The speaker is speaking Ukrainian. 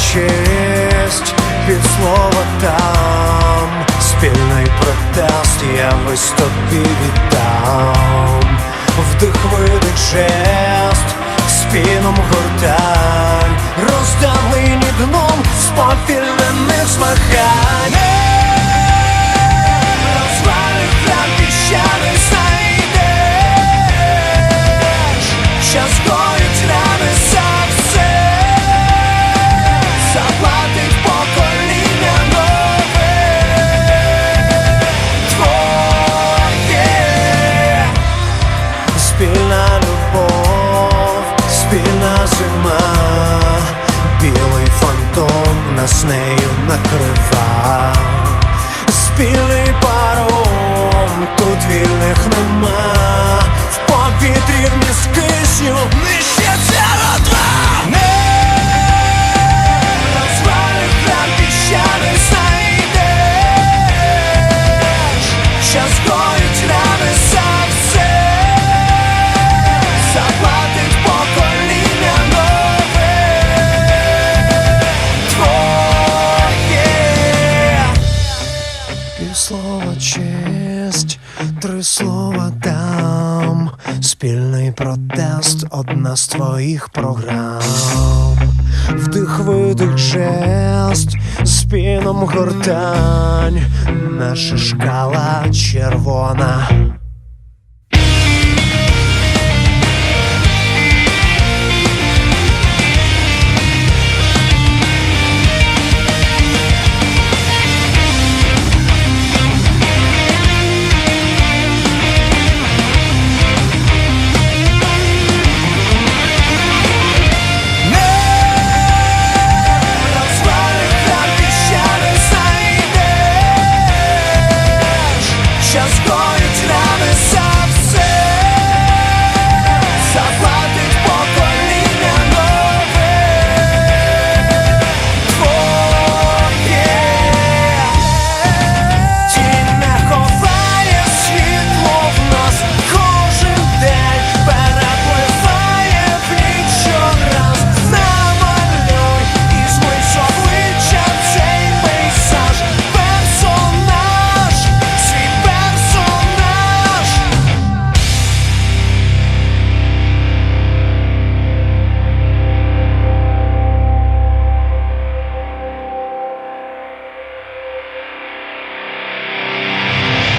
честь. Під слово там, спільний протест, я виступив нас нею накривав, спілий паром, тут вільних нема, І слова честь, три слова там, спільний протест, одна з твоїх програм. Вдих видих жест, спіном гортань, наша шкала червона.